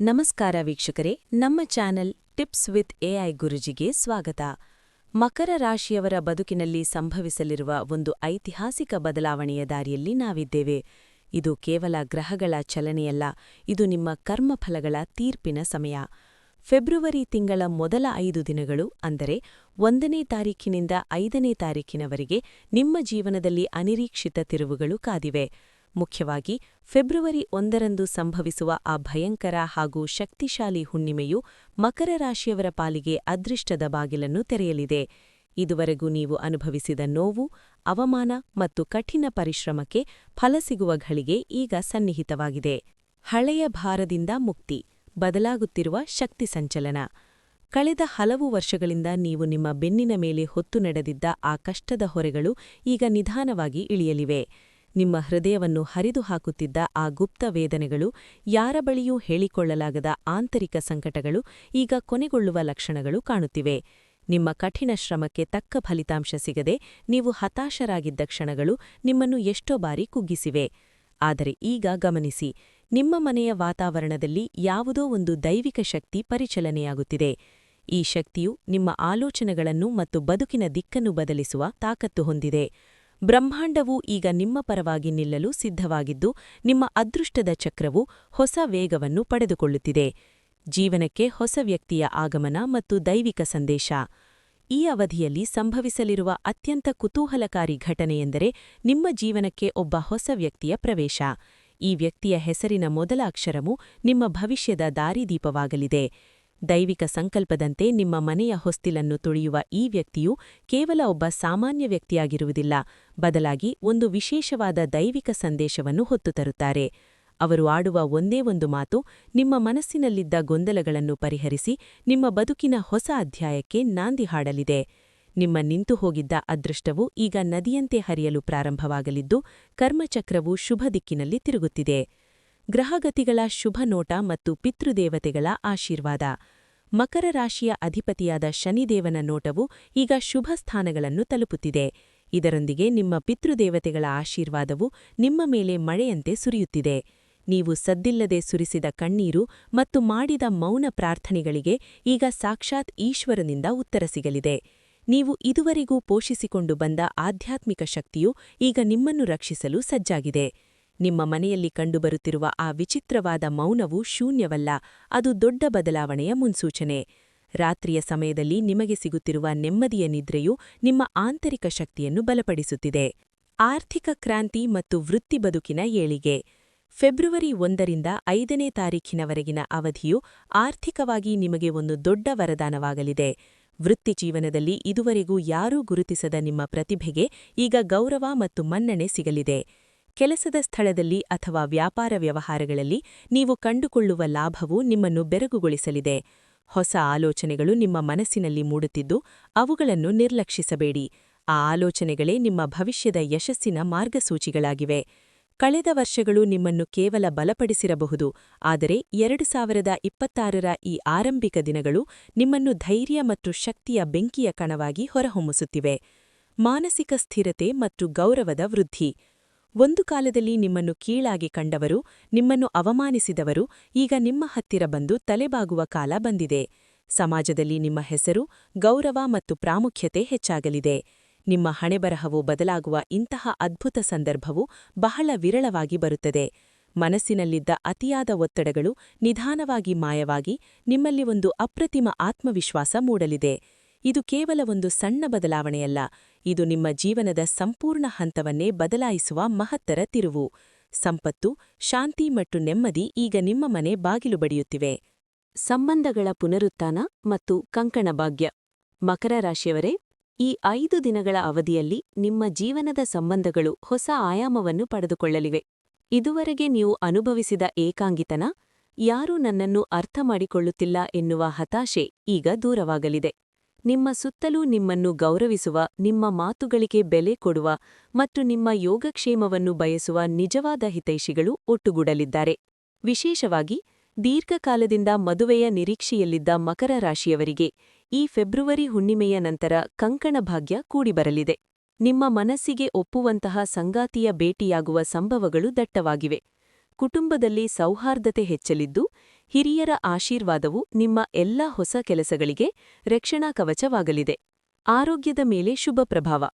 ನಮಸ್ಕಾರ ವೀಕ್ಷಕರೇ, ನಮ್ಮ ಚಾನೆಲ್ ಟಿಪ್ಸ್ ವಿತ್ ಎಐ ಗುರುಜಿಗೆ ಸ್ವಾಗತ. ಮಕರ ರಾಶಿಯವರ ಬದುಕಿನಲ್ಲಿ ಸಂಭವಿಸಲಿರುವ ಒಂದು ಐತಿಹಾಸಿಕ ಬದಲಾವಣೆಯ ದಾರಿಯಲ್ಲಿ ನಾವಿದ್ದೇವೆ. ಇದು ಕೇವಲ ಗ್ರಹಗಳ ಚಲನೆಯಲ್ಲ, ಇದು ನಿಮ್ಮ ಕರ್ಮಫಲಗಳ ತೀರ್ಪಿನ ಸಮಯ. ಫೆಬ್ರವರಿ ತಿಂಗಳ ಮೊದಲ ಐದು ದಿನಗಳು, ಅಂದರೆ ಒಂದನೇ ತಾರೀಖಿನಿಂದ ಐದನೇ ತಾರೀಖಿನವರೆಗೆ ನಿಮ್ಮ ಜೀವನದಲ್ಲಿ ಅನಿರೀಕ್ಷಿತ ತಿರುವುಗಳು ಕಾದಿವೆ. ಮುಖ್ಯವಾಗಿ ಫೆಬ್ರವರಿ ಒಂದರಂದು ಸಂಭವಿಸುವ ಆ ಭಯಂಕರ ಹಾಗೂ ಶಕ್ತಿಶಾಲಿ ಹುಣ್ಣಿಮೆಯು ಮಕರ ರಾಶಿಯವರ ಪಾಲಿಗೆ ಅದೃಷ್ಟದ ಬಾಗಿಲನ್ನು ತೆರೆಯಲಿದೆ. ಇದುವರೆಗೂ ನೀವು ಅನುಭವಿಸಿದ ನೋವು, ಅವಮಾನ ಮತ್ತು ಕಠಿಣ ಪರಿಶ್ರಮಕ್ಕೆ ಫಲ ಸಿಗುವ ಘಳಿಗೆ ಈಗ ಸನ್ನಿಹಿತವಾಗಿದೆ. ಹಳೆಯ ಭಾರದಿಂದ ಮುಕ್ತಿ, ಬದಲಾಗುತ್ತಿರುವ ಶಕ್ತಿ ಸಂಚಲನ. ಕಳೆದ ಹಲವು ವರ್ಷಗಳಿಂದ ನೀವು ನಿಮ್ಮ ಬೆನ್ನಿನ ಮೇಲೆ ಹೊತ್ತು ನಡೆದಿದ್ದ ಆ ಕಷ್ಟದ ಹೊರೆಗಳು ಈಗ ನಿಧಾನವಾಗಿ ಇಳಿಯಲಿವೆ. ನಿಮ್ಮ ಹೃದಯವನ್ನು ಹರಿದು ಹಾಕುತ್ತಿದ್ದ ಆ ಗುಪ್ತ ವೇದನೆಗಳು ಯಾರ ಬಳಿಯೂ ಹೇಳಿಕೊಳ್ಳಲಾಗದ ಆಂತರಿಕ ಸಂಕಟಗಳು ಈಗ ಕೊನೆಗೊಳ್ಳುವ ಲಕ್ಷಣಗಳು ಕಾಣುತ್ತಿವೆ. ನಿಮ್ಮ ಕಠಿಣ ಶ್ರಮಕ್ಕೆ ತಕ್ಕ ಫಲಿತಾಂಶ ಸಿಗದೆ ನೀವು ಹತಾಶರಾಗಿದ್ದ ಕ್ಷಣಗಳು ನಿಮ್ಮನ್ನು ಎಷ್ಟೋ ಬಾರಿ ಕುಗ್ಗಿಸಿವೆ. ಆದರೆ ಈಗ ಗಮನಿಸಿ, ನಿಮ್ಮ ಮನೆಯ ವಾತಾವರಣದಲ್ಲಿ ಯಾವುದೋ ಒಂದು ದೈವಿಕ ಶಕ್ತಿ ಪರಿಚಲನೆಯಾಗುತ್ತಿದೆ. ಈ ಶಕ್ತಿಯು ನಿಮ್ಮ ಆಲೋಚನೆಗಳನ್ನು ಮತ್ತು ಬದುಕಿನ ದಿಕ್ಕನ್ನು ಬದಲಿಸುವ ತಾಕತ್ತು ಹೊಂದಿದೆ. ಬ್ರಹ್ಮಾಂಡವು ಈಗ ನಿಮ್ಮ ಪರವಾಗಿ ನಿಲ್ಲಲು ಸಿದ್ಧವಾಗಿದ್ದು, ನಿಮ್ಮ ಅದೃಷ್ಟದ ಚಕ್ರವು ಹೊಸ ವೇಗವನ್ನು ಪಡೆದುಕೊಳ್ಳುತ್ತಿದೆ. ಜೀವನಕ್ಕೆ ಹೊಸ ವ್ಯಕ್ತಿಯ ಆಗಮನ ಮತ್ತು ದೈವಿಕ ಸಂದೇಶ. ಈ ಅವಧಿಯಲ್ಲಿ ಸಂಭವಿಸಲಿರುವ ಅತ್ಯಂತ ಕುತೂಹಲಕಾರಿ ಘಟನೆಯೆಂದರೆ ನಿಮ್ಮ ಜೀವನಕ್ಕೆ ಒಬ್ಬ ಹೊಸ ವ್ಯಕ್ತಿಯ ಪ್ರವೇಶ. ಈ ವ್ಯಕ್ತಿಯ ಹೆಸರಿನ ಮೊದಲ ಅಕ್ಷರವು ನಿಮ್ಮ ಭವಿಷ್ಯದ ದಾರಿದೀಪವಾಗಲಿದೆ. ದೈವಿಕ ಸಂಕಲ್ಪದಂತೆ ನಿಮ್ಮ ಮನೆಯ ಹೊಸ್ತಿಲನ್ನು ತುಳಿಯುವ ಈ ವ್ಯಕ್ತಿಯು ಕೇವಲ ಒಬ್ಬ ಸಾಮಾನ್ಯ ವ್ಯಕ್ತಿಯಾಗಿರುವುದಿಲ್ಲ. ಬದಲಾಗಿ ಒಂದು ವಿಶೇಷವಾದ ದೈವಿಕ ಸಂದೇಶವನ್ನು ಹೊತ್ತು ತರುತ್ತಾರೆ. ಅವರು ಆಡುವ ಒಂದೇ ಒಂದು ಮಾತು, ನಿಮ್ಮ ಮನಸ್ಸಿನಲ್ಲಿದ್ದ ಗೊಂದಲಗಳನ್ನು ಪರಿಹರಿಸಿ ನಿಮ್ಮ ಬದುಕಿನ ಹೊಸ ಅಧ್ಯಾಯಕ್ಕೆ ನಾಂದಿ ಹಾಡಲಿದೆ. ನಿಮ್ಮ ನಿಂತು ಹೋಗಿದ್ದ ಅದೃಷ್ಟವು ಈಗ ನದಿಯಂತೆ ಹರಿಯಲು ಪ್ರಾರಂಭವಾಗಲಿದ್ದು, ಕರ್ಮಚಕ್ರವು ಶುಭ ದಿಕ್ಕಿನಲ್ಲಿ ತಿರುಗುತ್ತಿದೆ. ಗ್ರಹಗತಿಗಳ ಶುಭ ನೋಟ ಮತ್ತು ಪಿತೃದೇವತೆಗಳ ಆಶೀರ್ವಾದ. ಮಕರ ರಾಶಿಯ ಅಧಿಪತಿಯಾದ ಶನಿದೇವನ ನೋಟವು ಈಗ ಶುಭ ಸ್ಥಾನಗಳನ್ನು ತಲುಪುತ್ತಿದೆ. ಇದರೊಂದಿಗೆ ನಿಮ್ಮ ಪಿತೃದೇವತೆಗಳ ಆಶೀರ್ವಾದವು ನಿಮ್ಮ ಮೇಲೆ ಮಳೆಯಂತೆ ಸುರಿಯುತ್ತಿದೆ. ನೀವು ಸದ್ದಿಲ್ಲದೆ ಸುರಿಸಿದ ಕಣ್ಣೀರು ಮತ್ತು ಮಾಡಿದ ಮೌನ ಪ್ರಾರ್ಥನೆಗಳಿಗೆ ಈಗ ಸಾಕ್ಷಾತ್ ಈಶ್ವರನಿಂದ ಉತ್ತರ ಸಿಗಲಿದೆ. ನೀವು ಇದುವರೆಗೂ ಪೋಷಿಸಿಕೊಂಡು ಬಂದ ಆಧ್ಯಾತ್ಮಿಕ ಶಕ್ತಿಯು ಈಗ ನಿಮ್ಮನ್ನು ರಕ್ಷಿಸಲು ಸಜ್ಜಾಗಿದೆ. ನಿಮ್ಮ ಮನೆಯಲ್ಲಿ ಕಂಡುಬರುತ್ತಿರುವ ಆ ವಿಚಿತ್ರವಾದ ಮೌನವು ಶೂನ್ಯವಲ್ಲ, ಅದು ದೊಡ್ಡ ಬದಲಾವಣೆಯ ಮುನ್ಸೂಚನೆ. ರಾತ್ರಿಯ ಸಮಯದಲ್ಲಿ ನಿಮಗೆ ಸಿಗುತ್ತಿರುವ ನೆಮ್ಮದಿಯ ನಿದ್ರೆಯು ನಿಮ್ಮ ಆಂತರಿಕ ಶಕ್ತಿಯನ್ನು ಬಲಪಡಿಸುತ್ತಿದೆ. ಆರ್ಥಿಕ ಕ್ರಾಂತಿ ಮತ್ತು ವೃತ್ತಿ ಬದುಕಿನ ಏಳಿಗೆ. ಫೆಬ್ರವರಿ ಒಂದರಿಂದ ಐದನೇ ತಾರೀಖಿನವರೆಗಿನ ಅವಧಿಯು ಆರ್ಥಿಕವಾಗಿ ನಿಮಗೆ ಒಂದು ದೊಡ್ಡ ವರದಾನವಾಗಲಿದೆ. ವೃತ್ತಿ ಜೀವನದಲ್ಲಿ ಇದುವರೆಗೂ ಯಾರೂ ಗುರುತಿಸದ ನಿಮ್ಮ ಪ್ರತಿಭೆಗೆ ಈಗ ಗೌರವ ಮತ್ತು ಮನ್ನಣೆ ಸಿಗಲಿದೆ. ಕೆಲಸದ ಸ್ಥಳದಲ್ಲಿ ಅಥವಾ ವ್ಯಾಪಾರ ವ್ಯವಹಾರಗಳಲ್ಲಿ ನೀವು ಕಂಡುಕೊಳ್ಳುವ ಲಾಭವು ನಿಮ್ಮನ್ನು ಬೆರಗುಗೊಳಿಸಲಿದೆ. ಹೊಸ ಆಲೋಚನೆಗಳು ನಿಮ್ಮ ಮನಸ್ಸಿನಲ್ಲಿ ಮೂಡುತ್ತಿದ್ದು, ಅವುಗಳನ್ನು ನಿರ್ಲಕ್ಷಿಸಬೇಡಿ. ಆ ಆಲೋಚನೆಗಳೇ ನಿಮ್ಮ ಭವಿಷ್ಯದ ಯಶಸ್ಸಿನ ಮಾರ್ಗಸೂಚಿಗಳಾಗಿವೆ. ಕಳೆದ ವರ್ಷಗಳು ನಿಮ್ಮನ್ನು ಕೇವಲ ಬಲಪಡಿಸಿರಬಹುದು, ಆದರೆ ಎರಡು ಸಾವಿರದ ಇಪ್ಪತ್ತಾರರ ಈ ಆರಂಭಿಕ ದಿನಗಳು ನಿಮ್ಮನ್ನು ಧೈರ್ಯ ಮತ್ತು ಶಕ್ತಿಯ ಬೆಂಕಿಯ ಕಣವಾಗಿ ಹೊರಹೊಮ್ಮಿಸುತ್ತಿವೆ. ಮಾನಸಿಕ ಸ್ಥಿರತೆ ಮತ್ತು ಗೌರವದ ವೃದ್ಧಿ. ಒಂದು ಕಾಲದಲ್ಲಿ ನಿಮ್ಮನ್ನು ಕೀಳಾಗಿ ಕಂಡವರು, ನಿಮ್ಮನ್ನು ಅವಮಾನಿಸಿದವರು, ಈಗ ನಿಮ್ಮ ಹತ್ತಿರ ಬಂದು ತಲೆಬಾಗುವ ಕಾಲ ಬಂದಿದೆ. ಸಮಾಜದಲ್ಲಿ ನಿಮ್ಮ ಹೆಸರು, ಗೌರವ ಮತ್ತು ಪ್ರಾಮುಖ್ಯತೆ ಹೆಚ್ಚಾಗಲಿದೆ. ನಿಮ್ಮ ಹಣೆಬರಹವು ಬದಲಾಗುವ ಇಂತಹ ಅದ್ಭುತ ಸಂದರ್ಭವು ಬಹಳ ವಿರಳವಾಗಿ ಬರುತ್ತದೆ. ಮನಸ್ಸಿನಲ್ಲಿದ್ದ ಅತಿಯಾದ ಒತ್ತಡಗಳು ನಿಧಾನವಾಗಿ ಮಾಯವಾಗಿ ನಿಮ್ಮಲ್ಲಿ ಒಂದು ಅಪ್ರತಿಮ ಆತ್ಮವಿಶ್ವಾಸ ಮೂಡಲಿದೆ. ಇದು ಕೇವಲ ಒಂದು ಸಣ್ಣ ಬದಲಾವಣೆಯಲ್ಲ, ಇದು ನಿಮ್ಮ ಜೀವನದ ಸಂಪೂರ್ಣ ಹಂತವನ್ನೇ ಬದಲಾಯಿಸುವ ಮಹತ್ತರ ತಿರುವು. ಸಂಪತ್ತು, ಶಾಂತಿ ಮತ್ತು ನೆಮ್ಮದಿ ಈಗ ನಿಮ್ಮ ಮನೆ ಬಾಗಿಲು ಬಡಿಯುತ್ತಿವೆ. ಸಂಬಂಧಗಳ ಪುನರುತ್ಥಾನ ಮತ್ತು ಕಂಕಣ ಭಾಗ್ಯ. ಮಕರ ರಾಶಿಯವರೇ, ಈ ಐದು ದಿನಗಳ ಅವಧಿಯಲ್ಲಿ ನಿಮ್ಮ ಜೀವನದ ಸಂಬಂಧಗಳು ಹೊಸ ಆಯಾಮವನ್ನು ಪಡೆದುಕೊಳ್ಳಲಿವೆ. ಇದುವರೆಗೆ ನೀವು ಅನುಭವಿಸಿದ ಏಕಾಂಗಿತನ, ಯಾರೂ ನನ್ನನ್ನು ಅರ್ಥ ಮಾಡಿಕೊಳ್ಳುತ್ತಿಲ್ಲ ಎನ್ನುವ ಹತಾಶೆ ಈಗ ದೂರವಾಗಲಿದೆ. ನಿಮ್ಮ ಸುತ್ತಲೂ ನಿಮ್ಮನ್ನು ಗೌರವಿಸುವ, ನಿಮ್ಮ ಮಾತುಗಳಿಗೆ ಬೆಲೆ ಕೊಡುವ ಮತ್ತು ನಿಮ್ಮ ಯೋಗಕ್ಷೇಮವನ್ನು ಬಯಸುವ ನಿಜವಾದ ಹಿತೈಷಿಗಳು ಒಟ್ಟುಗೂಡಲಿದ್ದಾರೆ. ವಿಶೇಷವಾಗಿ, ದೀರ್ಘಕಾಲದಿಂದ ಮದುವೆಯ ನಿರೀಕ್ಷೆಯಲ್ಲಿದ್ದ ಮಕರ ರಾಶಿಯವರಿಗೆ ಈ ಫೆಬ್ರುವರಿ ಹುಣ್ಣಿಮೆಯ ನಂತರ ಕಂಕಣ ಭಾಗ್ಯ ಕೂಡಿಬರಲಿದೆ. ನಿಮ್ಮ ಮನಸ್ಸಿಗೆ ಒಪ್ಪುವಂತಹ ಸಂಗಾತಿಯ ಭೇಟಿಯಾಗುವ ಸಂಭವಗಳು ದಟ್ಟವಾಗಿವೆ. ಕುಟುಂಬದಲ್ಲಿ ಸೌಹಾರ್ದತೆ ಹೆಚ್ಚಲಿದ್ದು ಹಿರಿಯರ ಆಶೀರ್ವಾದವು ನಿಮ್ಮ ಎಲ್ಲ ಹೊಸ ಕೆಲಸಗಳಿಗೆ ರಕ್ಷಣಾ ಕವಚವಾಗಲಿದೆ. ಆರೋಗ್ಯದ ಮೇಲೆ ಶುಭ ಪ್ರಭಾವ,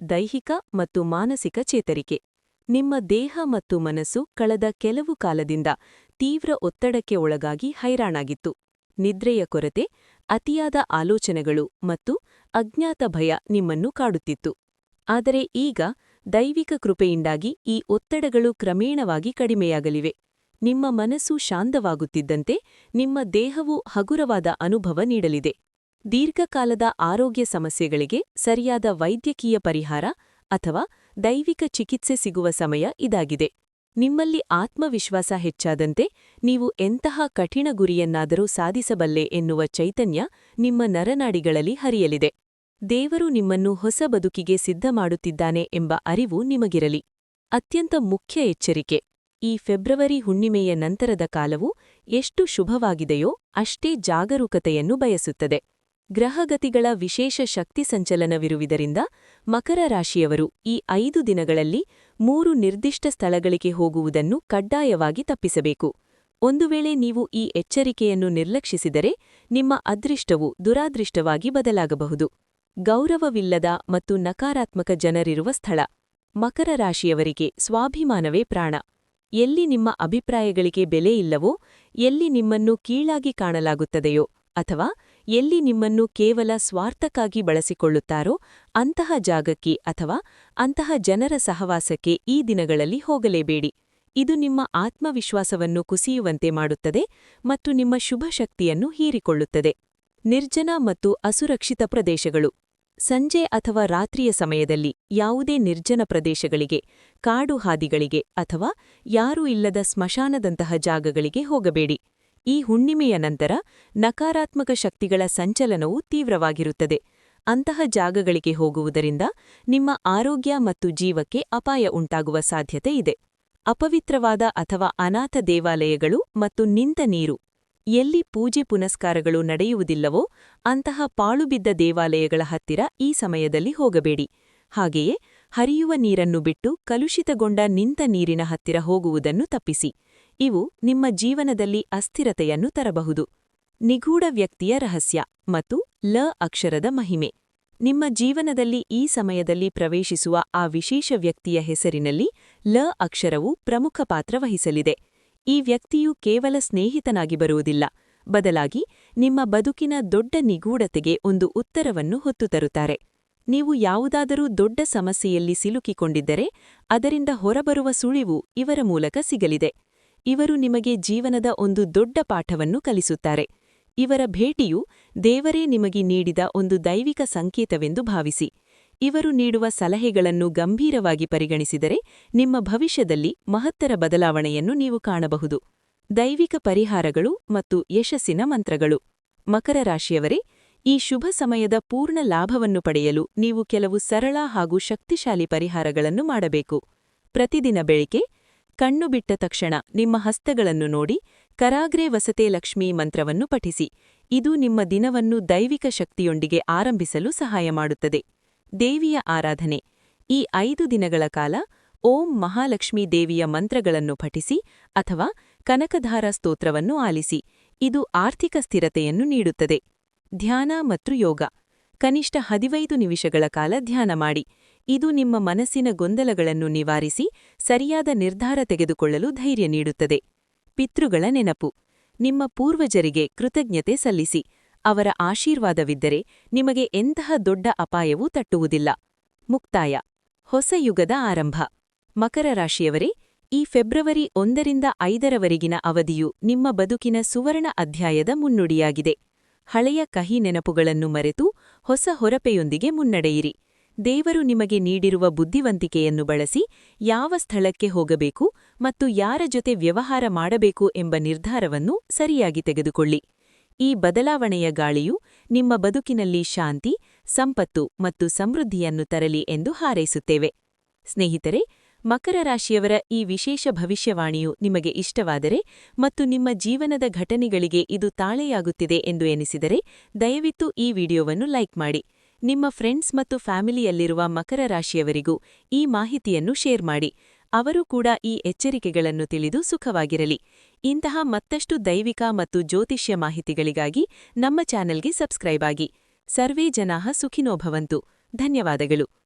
ದೈಹಿಕ ಮತ್ತು ಮಾನಸಿಕ ಚೇತರಿಕೆ. ನಿಮ್ಮ ದೇಹ ಮತ್ತು ಮನಸ್ಸು ಕಳೆದ ಕೆಲವು ಕಾಲದಿಂದ ತೀವ್ರ ಒತ್ತಡಕ್ಕೆ ಒಳಗಾಗಿ ಹೈರಾಣಾಗಿತ್ತು. ನಿದ್ರೆಯ ಕೊರತೆ, ಅತಿಯಾದ ಆಲೋಚನೆಗಳು ಮತ್ತು ಅಜ್ಞಾತ ಭಯ ನಿಮ್ಮನ್ನು ಕಾಡುತ್ತಿತ್ತು. ಆದರೆ ಈಗ ದೈವಿಕ ಕೃಪೆಯಿಂದಾಗಿ ಈ ಒತ್ತಡಗಳು ಕ್ರಮೇಣವಾಗಿ ಕಡಿಮೆಯಾಗಲಿವೆ. ನಿಮ್ಮ ಮನಸ್ಸು ಶಾಂತವಾಗುತ್ತಿದ್ದಂತೆ ನಿಮ್ಮ ದೇಹವು ಹಗುರವಾದ ಅನುಭವ ನೀಡಲಿದೆ. ದೀರ್ಘಕಾಲದ ಆರೋಗ್ಯ ಸಮಸ್ಯೆಗಳಿಗೆ ಸರಿಯಾದ ವೈದ್ಯಕೀಯ ಪರಿಹಾರ ಅಥವಾ ದೈವಿಕ ಚಿಕಿತ್ಸೆ ಸಿಗುವ ಸಮಯ ಇದಾಗಿದೆ. ನಿಮ್ಮಲ್ಲಿ ಆತ್ಮವಿಶ್ವಾಸ ಹೆಚ್ಚಾದಂತೆ ನೀವು ಎಂತಹ ಕಠಿಣ ಗುರಿಯನ್ನಾದರೂ ಸಾಧಿಸಬಲ್ಲೆ ಎನ್ನುವ ಚೈತನ್ಯ ನಿಮ್ಮ ನರನಾಡಿಗಳಲ್ಲಿ ಹರಿಯಲಿದೆ. ದೇವರು ನಿಮ್ಮನ್ನು ಹೊಸ ಬದುಕಿಗೆ ಸಿದ್ಧ ಮಾಡುತ್ತಿದ್ದಾನೆ ಎಂಬ ಅರಿವು ನಿಮಗಿರಲಿ. ಅತ್ಯಂತ ಮುಖ್ಯ ಎಚ್ಚರಿಕೆ. ಈ ಫೆಬ್ರವರಿ ಹುಣ್ಣಿಮೆಯ ನಂತರದ ಕಾಲವು ಎಷ್ಟು ಶುಭವಾಗಿದೆಯೋ ಅಷ್ಟೇ ಜಾಗರೂಕತೆಯನ್ನು ಬಯಸುತ್ತದೆ. ಗ್ರಹಗತಿಗಳ ವಿಶೇಷ ಶಕ್ತಿ ಸಂಚಲನವಿರುವುದರಿಂದ ಮಕರ ರಾಶಿಯವರು ಈ ಐದು ದಿನಗಳಲ್ಲಿ ಮೂರು ನಿರ್ದಿಷ್ಟ ಸ್ಥಳಗಳಿಗೆ ಹೋಗುವುದನ್ನು ಕಡ್ಡಾಯವಾಗಿ ತಪ್ಪಿಸಬೇಕು. ಒಂದು ವೇಳೆ ನೀವು ಈ ಎಚ್ಚರಿಕೆಯನ್ನು ನಿರ್ಲಕ್ಷಿಸಿದರೆ ನಿಮ್ಮ ಅದೃಷ್ಟವು ದುರಾದೃಷ್ಟವಾಗಿ ಬದಲಾಗಬಹುದು. ಗೌರವವಿಲ್ಲದ ಮತ್ತು ನಕಾರಾತ್ಮಕ ಜನರಿರುವ ಸ್ಥಳ. ಮಕರ ರಾಶಿಯವರಿಗೆ ಸ್ವಾಭಿಮಾನವೇ ಪ್ರಾಣ. ಎಲ್ಲಿ ನಿಮ್ಮ ಅಭಿಪ್ರಾಯಗಳಿಗೆ ಬೆಲೆ ಇಲ್ಲವೋ, ಎಲ್ಲಿ ನಿಮ್ಮನ್ನು ಕೀಳಾಗಿ ಕಾಣಲಾಗುತ್ತದೆಯೋ, ಅಥವಾ ಎಲ್ಲಿ ನಿಮ್ಮನ್ನು ಕೇವಲ ಸ್ವಾರ್ಥಕ್ಕಾಗಿ ಬಳಸಿಕೊಳ್ಳುತ್ತಾರೋ, ಅಂತಹ ಜಾಗಕ್ಕೆ ಅಥವಾ ಅಂತಹ ಜನರ ಸಹವಾಸಕ್ಕೆ ಈ ದಿನಗಳಲ್ಲಿ ಹೋಗಲೇಬೇಡಿ. ಇದು ನಿಮ್ಮ ಆತ್ಮವಿಶ್ವಾಸವನ್ನು ಕುಸಿಯುವಂತೆ ಮಾಡುತ್ತದೆ ಮತ್ತು ನಿಮ್ಮ ಶುಭಶಕ್ತಿಯನ್ನು ಹೀರಿಕೊಳ್ಳುತ್ತದೆ. ನಿರ್ಜನ ಮತ್ತು ಅಸುರಕ್ಷಿತ ಪ್ರದೇಶಗಳು. ಸಂಜೆ ಅಥವಾ ರಾತ್ರಿಯ ಸಮಯದಲ್ಲಿ ಯಾವುದೇ ನಿರ್ಜನ ಪ್ರದೇಶಗಳಿಗೆ, ಕಾಡು ಹಾದಿಗಳಿಗೆ ಅಥವಾ ಯಾರೂ ಇಲ್ಲದ ಸ್ಮಶಾನದಂತಹ ಜಾಗಗಳಿಗೆ ಹೋಗಬೇಡಿ. ಈ ಹುಣ್ಣಿಮೆಯ ನಂತರ ನಕಾರಾತ್ಮಕ ಶಕ್ತಿಗಳ ಸಂಚಲನವು ತೀವ್ರವಾಗಿರುತ್ತದೆ. ಅಂತಹ ಜಾಗಗಳಿಗೆ ಹೋಗುವುದರಿಂದ ನಿಮ್ಮ ಆರೋಗ್ಯ ಮತ್ತು ಜೀವಕ್ಕೆ ಅಪಾಯ ಉಂಟಾಗುವ ಸಾಧ್ಯತೆ ಇದೆ. ಅಪವಿತ್ರವಾದ ಅಥವಾ ಅನಾಥ ದೇವಾಲಯಗಳು ಮತ್ತು ನಿಂತ ನೀರು ಎಲ್ಲಿ ಪೂಜೆ ಪುನಸ್ಕಾರಗಳು ನಡೆಯುವುದಿಲ್ಲವೋ ಅಂತಹ ಪಾಳುಬಿದ್ದ ದೇವಾಲಯಗಳ ಹತ್ತಿರ ಈ ಸಮಯದಲ್ಲಿ ಹೋಗಬೇಡಿ. ಹಾಗೆಯೇ ಹರಿಯುವ ನೀರನ್ನು ಬಿಟ್ಟು ಕಲುಷಿತಗೊಂಡ ನಿಂತ ನೀರಿನ ಹತ್ತಿರ ಹೋಗುವುದನ್ನು ತಪ್ಪಿಸಿ. ಇವು ನಿಮ್ಮ ಜೀವನದಲ್ಲಿ ಅಸ್ಥಿರತೆಯನ್ನು ತರಬಹುದು. ನಿಗೂಢ ವ್ಯಕ್ತಿಯ ರಹಸ್ಯ ಮತ್ತು ಲ ಅಕ್ಷರದ ಮಹಿಮೆ. ನಿಮ್ಮ ಜೀವನದಲ್ಲಿ ಈ ಸಮಯದಲ್ಲಿ ಪ್ರವೇಶಿಸುವ ಆ ವಿಶೇಷ ವ್ಯಕ್ತಿಯ ಹೆಸರಿನಲ್ಲಿ ಲ ಅಕ್ಷರವು ಪ್ರಮುಖ ಪಾತ್ರ ವಹಿಸಲಿದೆ. ಈ ವ್ಯಕ್ತಿಯು ಕೇವಲ ಸ್ನೇಹಿತನಾಗಿ ಬರುವುದಿಲ್ಲ. ಬದಲಾಗಿ, ನಿಮ್ಮ ಬದುಕಿನ ದೊಡ್ಡ ನಿಗೂಢತೆಗೆ ಒಂದು ಉತ್ತರವನ್ನು ಹೊತ್ತು ತರುತ್ತಾರೆ ನೀವು ಯಾವುದಾದರೂ ದೊಡ್ಡ ಸಮಸ್ಯೆಯಲ್ಲಿ ಸಿಲುಕಿಕೊಂಡಿದ್ದರೆ, ಅದರಿಂದ ಹೊರಬರುವ ಸುಳಿವು ಇವರ ಮೂಲಕ ಸಿಗಲಿದೆ. ಇವರು ನಿಮಗೆ ಜೀವನದ ಒಂದು ದೊಡ್ಡ ಪಾಠವನ್ನು ಕಲಿಸುತ್ತಾರೆ. ಇವರ ಭೇಟಿಯು ದೇವರೇ ನಿಮಗೆ ನೀಡಿದ ಒಂದು ದೈವಿಕ ಸಂಕೇತವೆಂದು ಭಾವಿಸಿ. ಇವರು ನೀಡುವ ಸಲಹೆಗಳನ್ನು ಗಂಭೀರವಾಗಿ ಪರಿಗಣಿಸಿದರೆ ನಿಮ್ಮ ಭವಿಷ್ಯದಲ್ಲಿ ಮಹತ್ತರ ಬದಲಾವಣೆಯನ್ನು ನೀವು ಕಾಣಬಹುದು. ದೈವಿಕ ಪರಿಹಾರಗಳು ಮತ್ತು ಯಶಸ್ಸಿನ ಮಂತ್ರಗಳು. ಮಕರ ರಾಶಿಯವರೇ, ಈ ಶುಭ ಸಮಯದ ಪೂರ್ಣ ಲಾಭವನ್ನು ಪಡೆಯಲು ನೀವು ಕೆಲವು ಸರಳ ಹಾಗೂ ಶಕ್ತಿಶಾಲಿ ಪರಿಹಾರಗಳನ್ನು ಮಾಡಬೇಕು. ಪ್ರತಿದಿನ ಬೆಳಿಗ್ಗೆ ಕಣ್ಣು ಬಿಟ್ಟ ತಕ್ಷಣ ನಿಮ್ಮ ಹಸ್ತಗಳನ್ನು ನೋಡಿ ಕರಾಗ್ರೆ ವಸತೆ ಲಕ್ಷ್ಮೀ ಮಂತ್ರವನ್ನು ಪಠಿಸಿ. ಇದು ನಿಮ್ಮ ದಿನವನ್ನು ದೈವಿಕ ಶಕ್ತಿಯೊಂದಿಗೆ ಆರಂಭಿಸಲು ಸಹಾಯ ಮಾಡುತ್ತದೆ. ದೇವಿಯ ಆರಾಧನೆ. ಈ ಐದು ದಿನಗಳ ಕಾಲ ಓಂ ಮಹಾಲಕ್ಷ್ಮೀ ದೇವಿಯ ಮಂತ್ರಗಳನ್ನು ಪಠಿಸಿ ಅಥವಾ ಕನಕಧಾರ ಸ್ತೋತ್ರವನ್ನು ಆಲಿಸಿ. ಇದು ಆರ್ಥಿಕ ಸ್ಥಿರತೆಯನ್ನು ನೀಡುತ್ತದೆ. ಧ್ಯಾನ ಮತ್ತು ಯೋಗ. ಕನಿಷ್ಠ ಹದಿವೈದು ನಿಮಿಷಗಳ ಕಾಲ ಧ್ಯಾನ ಮಾಡಿ. ಇದು ನಿಮ್ಮ ಮನಸ್ಸಿನ ಗೊಂದಲಗಳನ್ನು ನಿವಾರಿಸಿ ಸರಿಯಾದ ನಿರ್ಧಾರ ತೆಗೆದುಕೊಳ್ಳಲು ಧೈರ್ಯ ನೀಡುತ್ತದೆ. ಪಿತೃಗಳ ನೆನಪು. ನಿಮ್ಮ ಪೂರ್ವಜರಿಗೆ ಕೃತಜ್ಞತೆ ಸಲ್ಲಿಸಿ. ಅವರ ಆಶೀರ್ವಾದವಿದ್ದರೆ ನಿಮಗೆ ಎಂತಹ ದೊಡ್ಡ ಅಪಾಯವೂ ತಟ್ಟುವುದಿಲ್ಲ. ಮುಕ್ತಾಯ. ಹೊಸ ಯುಗದ ಆರಂಭ. ಮಕರ ರಾಶಿಯವರೇ, ಈ ಫೆಬ್ರವರಿ ಒಂದರಿಂದ ಐದರವರೆಗಿನ ಅವಧಿಯು ನಿಮ್ಮ ಬದುಕಿನ ಸುವರ್ಣ ಅಧ್ಯಾಯದ ಮುನ್ನುಡಿಯಾಗಿದೆ. ಹಳೆಯ ಕಹಿ ನೆನಪುಗಳನ್ನು ಮರೆತು ಹೊಸ ಹೊರಪೆಯೊಂದಿಗೆ ಮುನ್ನಡೆಯಿರಿ. ದೇವರು ನಿಮಗೆ ನೀಡಿರುವ ಬುದ್ಧಿವಂತಿಕೆಯನ್ನು ಬಳಸಿ ಯಾವ ಸ್ಥಳಕ್ಕೆ ಹೋಗಬೇಕು ಮತ್ತು ಯಾರ ಜೊತೆ ವ್ಯವಹಾರ ಮಾಡಬೇಕು ಎಂಬ ನಿರ್ಧಾರವನ್ನು ಸರಿಯಾಗಿ ತೆಗೆದುಕೊಳ್ಳಿ. ಈ ಬದಲಾವಣೆಯ ಗಾಳಿಯು ನಿಮ್ಮ ಬದುಕಿನಲ್ಲಿ ಶಾಂತಿ, ಸಂಪತ್ತು ಮತ್ತು ಸಮೃದ್ಧಿಯನ್ನು ತರಲಿ ಎಂದು ಹಾರೈಸುತ್ತೇವೆ. ಸ್ನೇಹಿತರೆ, ಮಕರ ರಾಶಿಯವರ ಈ ವಿಶೇಷ ಭವಿಷ್ಯವಾಣಿಯು ನಿಮಗೆ ಇಷ್ಟವಾದರೆ ಮತ್ತು ನಿಮ್ಮ ಜೀವನದ ಘಟನೆಗಳಿಗೆ ಇದು ತಾಳೆಯಾಗುತ್ತಿದೆ ಎಂದು ಎನಿಸಿದರೆ ದಯವಿಟ್ಟು ಈ ವಿಡಿಯೋವನ್ನು ಲೈಕ್ ಮಾಡಿ. ನಿಮ್ಮ ಫ್ರೆಂಡ್ಸ್ ಮತ್ತು ಫ್ಯಾಮಿಲಿಯಲ್ಲಿರುವ ಮಕರ ರಾಶಿಯವರಿಗೂ ಈ ಮಾಹಿತಿಯನ್ನು ಶೇರ್ ಮಾಡಿ. ಅವರು ಕೂಡ ಈ ಎಚ್ಚರಿಕೆಗಳನ್ನು ತಿಳಿದು ಸುಖವಾಗಿರಲಿ. ಇಂತಹ ಮತ್ತಷ್ಟು ದೈವಿಕ ಮತ್ತು ಜ್ಯೋತಿಷ್ಯ ಮಾಹಿತಿಗಳಿಗಾಗಿ ನಮ್ಮ ಚಾನೆಲ್ಗೆ ಸಬ್ಸ್ಕ್ರೈಬ್ ಆಗಿ. ಸರ್ವೇ ಜನಾಃ ಸುಖಿನೋಭವಂತು. ಧನ್ಯವಾದಗಳು.